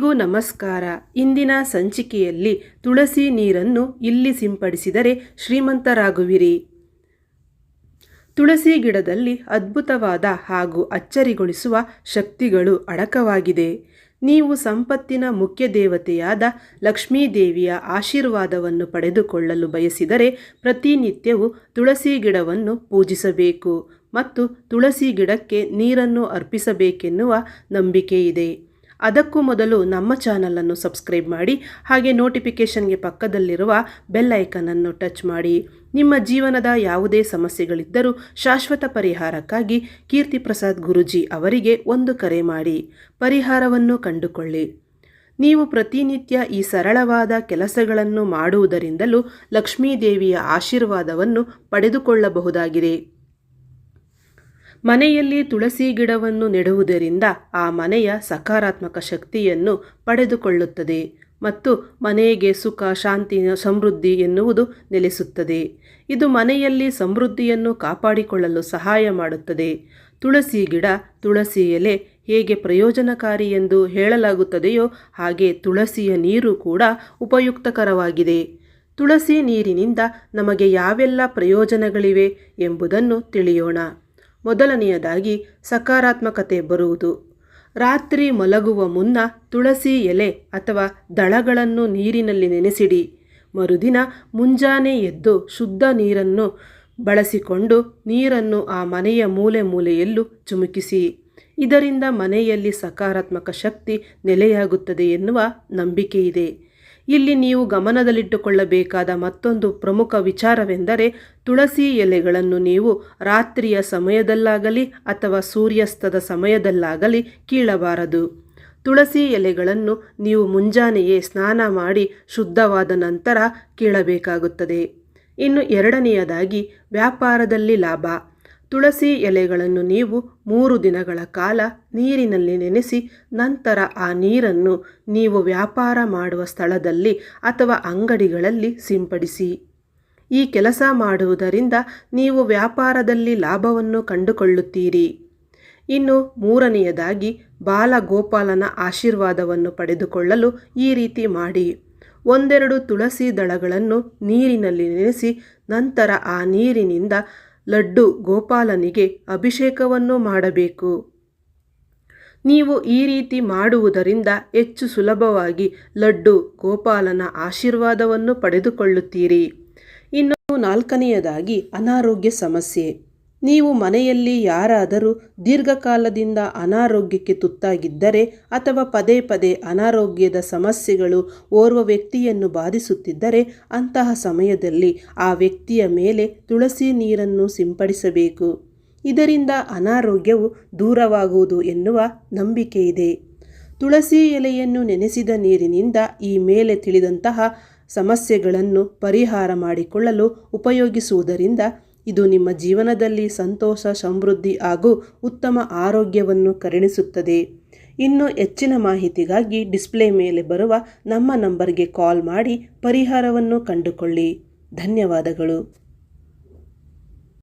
ಎಲ್ಲರಿಗೂ ನಮಸ್ಕಾರ. ಇಂದಿನ ಸಂಚಿಕೆಯಲ್ಲಿ ತುಳಸಿ ನೀರನ್ನು ಇಲ್ಲಿ ಸಿಂಪಡಿಸಿದರೆ ಶ್ರೀಮಂತರಾಗುವಿರಿ. ತುಳಸಿ ಗಿಡದಲ್ಲಿ ಅದ್ಭುತವಾದ ಹಾಗೂ ಅಚ್ಚರಿಗೊಳಿಸುವ ಶಕ್ತಿಗಳು ಅಡಕವಾಗಿದೆ. ನೀವು ಸಂಪತ್ತಿನ ಮುಖ್ಯ ದೇವತೆಯಾದ ಲಕ್ಷ್ಮೀದೇವಿಯ ಆಶೀರ್ವಾದವನ್ನು ಪಡೆದುಕೊಳ್ಳಲು ಬಯಸಿದರೆ ಪ್ರತಿನಿತ್ಯವೂ ತುಳಸಿ ಗಿಡವನ್ನು ಪೂಜಿಸಬೇಕು ಮತ್ತು ತುಳಸಿ ಗಿಡಕ್ಕೆ ನೀರನ್ನು ಅರ್ಪಿಸಬೇಕೆನ್ನುವ ನಂಬಿಕೆಯಿದೆ. ಅದಕ್ಕೂ ಮೊದಲು ನಮ್ಮ ಚಾನಲನ್ನು ಸಬ್ಸ್ಕ್ರೈಬ್ ಮಾಡಿ ಹಾಗೆ ನೋಟಿಫಿಕೇಷನ್ಗೆ ಪಕ್ಕದಲ್ಲಿರುವ ಬೆಲ್ ಐಕನನ್ನು ಟಚ್ ಮಾಡಿ. ನಿಮ್ಮ ಜೀವನದ ಯಾವುದೇ ಸಮಸ್ಯೆಗಳಿದ್ದರೂ ಶಾಶ್ವತ ಪರಿಹಾರಕ್ಕಾಗಿ ಕೀರ್ತಿ ಪ್ರಸಾದ್ ಗುರುಜಿ ಅವರಿಗೆ ಒಂದು ಕರೆ ಮಾಡಿ. ಪರಿಹಾರವನ್ನು ಕಂಡುಕೊಳ್ಳಿ. ನೀವು ಪ್ರತಿನಿತ್ಯ ಈ ಸರಳವಾದ ಕೆಲಸಗಳನ್ನು ಮಾಡುವುದರಿಂದಲೂ ಲಕ್ಷ್ಮೀದೇವಿಯ ಆಶೀರ್ವಾದವನ್ನು ಪಡೆದುಕೊಳ್ಳಬಹುದಾಗಿದೆ. ಮನೆಯಲ್ಲಿ ತುಳಸಿ ಗಿಡವನ್ನು ನೆಡುವುದರಿಂದ ಆ ಮನೆಯ ಸಕಾರಾತ್ಮಕ ಶಕ್ತಿಯನ್ನು ಪಡೆದುಕೊಳ್ಳುತ್ತದೆ ಮತ್ತು ಮನೆಗೆ ಸುಖ, ಶಾಂತಿ, ಸಮೃದ್ಧಿ ಎನ್ನುವುದು ನೆಲೆಸುತ್ತದೆ. ಇದು ಮನೆಯಲ್ಲಿ ಸಮೃದ್ಧಿಯನ್ನು ಕಾಪಾಡಿಕೊಳ್ಳಲು ಸಹಾಯ ಮಾಡುತ್ತದೆ. ತುಳಸಿ ಗಿಡ ತುಳಸಿ ಎಲೆ ಹೇಗೆ ಪ್ರಯೋಜನಕಾರಿ ಎಂದು ಹೇಳಲಾಗುತ್ತದೆಯೋ ಹಾಗೆ ತುಳಸಿಯ ನೀರು ಕೂಡ ಉಪಯುಕ್ತಕರವಾಗಿದೆ. ತುಳಸಿ ನೀರಿನಿಂದ ನಮಗೆ ಯಾವೆಲ್ಲ ಪ್ರಯೋಜನಗಳಿವೆ ಎಂಬುದನ್ನು ತಿಳಿಯೋಣ. ಮೊದಲನೆಯದಾಗಿ ಸಕಾರಾತ್ಮಕತೆ ಬರುವುದು. ರಾತ್ರಿ ಮಲಗುವ ಮುನ್ನ ತುಳಸಿ ಎಲೆ ಅಥವಾ ದಳಗಳನ್ನು ನೀರಿನಲ್ಲಿ ನೆನೆಸಿಡಿ. ಮರುದಿನ ಮುಂಜಾನೆ ಎದ್ದು ಶುದ್ಧ ನೀರನ್ನು ಬಳಸಿಕೊಂಡು ನೀರನ್ನು ಆ ಮನೆಯ ಮೂಲೆ ಮೂಲೆಯಲ್ಲೂ ಚುಮುಕಿಸಿ. ಇದರಿಂದ ಮನೆಯಲ್ಲಿ ಸಕಾರಾತ್ಮಕ ಶಕ್ತಿ ನೆಲೆಯಾಗುತ್ತದೆ ಎನ್ನುವ ನಂಬಿಕೆಯಿದೆ. ಇಲ್ಲಿ ನೀವು ಗಮನದಲ್ಲಿಟ್ಟುಕೊಳ್ಳಬೇಕಾದ ಮತ್ತೊಂದು ಪ್ರಮುಖ ವಿಚಾರವೆಂದರೆ ತುಳಸಿ ಎಲೆಗಳನ್ನು ನೀವು ರಾತ್ರಿಯ ಸಮಯದಲ್ಲಾಗಲಿ ಅಥವಾ ಸೂರ್ಯಾಸ್ತದ ಸಮಯದಲ್ಲಾಗಲಿ ಕೀಳಬಾರದು. ತುಳಸಿ ಎಲೆಗಳನ್ನು ನೀವು ಮುಂಜಾನೆಯೇ ಸ್ನಾನ ಮಾಡಿ ಶುದ್ಧವಾದ ನಂತರ ಕೀಳಬೇಕಾಗುತ್ತದೆ. ಇನ್ನು ಎರಡನೆಯದಾಗಿ ವ್ಯಾಪಾರದಲ್ಲಿ ಲಾಭ. ತುಳಸಿ ಎಲೆಗಳನ್ನು ನೀವು ಮೂರು ದಿನಗಳ ಕಾಲ ನೀರಿನಲ್ಲಿ ನೆನೆಸಿ ನಂತರ ಆ ನೀರನ್ನು ನೀವು ವ್ಯಾಪಾರ ಮಾಡುವ ಸ್ಥಳದಲ್ಲಿ ಅಥವಾ ಅಂಗಡಿಗಳಲ್ಲಿ ಸಿಂಪಡಿಸಿ. ಈ ಕೆಲಸ ಮಾಡುವುದರಿಂದ ನೀವು ವ್ಯಾಪಾರದಲ್ಲಿ ಲಾಭವನ್ನು ಕಂಡುಕೊಳ್ಳುತ್ತೀರಿ. ಇನ್ನು ಮೂರನೆಯದಾಗಿ ಬಾಲಗೋಪಾಲನ ಆಶೀರ್ವಾದವನ್ನು ಪಡೆದುಕೊಳ್ಳಲು ಈ ರೀತಿ ಮಾಡಿ. ಒಂದೆರಡು ತುಳಸಿ ದಳಗಳನ್ನು ನೀರಿನಲ್ಲಿ ನೆನೆಸಿ ನಂತರ ಆ ನೀರಿನಿಂದ ಲಡ್ಡು ಗೋಪಾಲನಿಗೆ ಅಭಿಷೇಕವನ್ನು ಮಾಡಬೇಕು. ನೀವು ಈ ರೀತಿ ಮಾಡುವುದರಿಂದ ಹೆಚ್ಚು ಸುಲಭವಾಗಿ ಲಡ್ಡು ಗೋಪಾಲನ ಆಶೀರ್ವಾದವನ್ನು ಪಡೆದುಕೊಳ್ಳುತ್ತೀರಿ. ಇನ್ನು ನಾಲ್ಕನೆಯದಾಗಿ ಅನಾರೋಗ್ಯ ಸಮಸ್ಯೆ. ನೀವು ಮನೆಯಲ್ಲಿ ಯಾರಾದರೂ ದೀರ್ಘಕಾಲದಿಂದ ಅನಾರೋಗ್ಯಕ್ಕೆ ತುತ್ತಾಗಿದ್ದರೆ ಅಥವಾ ಪದೇ ಪದೇ ಅನಾರೋಗ್ಯದ ಸಮಸ್ಯೆಗಳು ಓರ್ವ ವ್ಯಕ್ತಿಯನ್ನು ಬಾಧಿಸುತ್ತಿದ್ದರೆ ಅಂತಹ ಸಮಯದಲ್ಲಿ ಆ ವ್ಯಕ್ತಿಯ ಮೇಲೆ ತುಳಸಿ ನೀರನ್ನು ಸಿಂಪಡಿಸಬೇಕು. ಇದರಿಂದ ಅನಾರೋಗ್ಯವು ದೂರವಾಗುವುದು ಎನ್ನುವ ಇದೆ. ತುಳಸಿ ಎಲೆಯನ್ನು ನೆನೆಸಿದ ನೀರಿನಿಂದ ಈ ಮೇಲೆ ತಿಳಿದಂತಹ ಸಮಸ್ಯೆಗಳನ್ನು ಪರಿಹಾರ ಮಾಡಿಕೊಳ್ಳಲು ಉಪಯೋಗಿಸುವುದರಿಂದ ಇದು ನಿಮ್ಮ ಜೀವನದಲ್ಲಿ ಸಂತೋಷ, ಸಮೃದ್ಧಿ ಹಾಗೂ ಉತ್ತಮ ಆರೋಗ್ಯವನ್ನು ಕರುಣಿಸುತ್ತದೆ. ಇನ್ನು ಹೆಚ್ಚಿನ ಮಾಹಿತಿಗಾಗಿ ಡಿಸ್ಪ್ಲೇ ಮೇಲೆ ಬರುವ ನಮ್ಮ ನಂಬರ್ಗೆ ಕಾಲ್ ಮಾಡಿ ಪರಿಹಾರವನ್ನು ಕಂಡುಕೊಳ್ಳಿ. ಧನ್ಯವಾದಗಳು.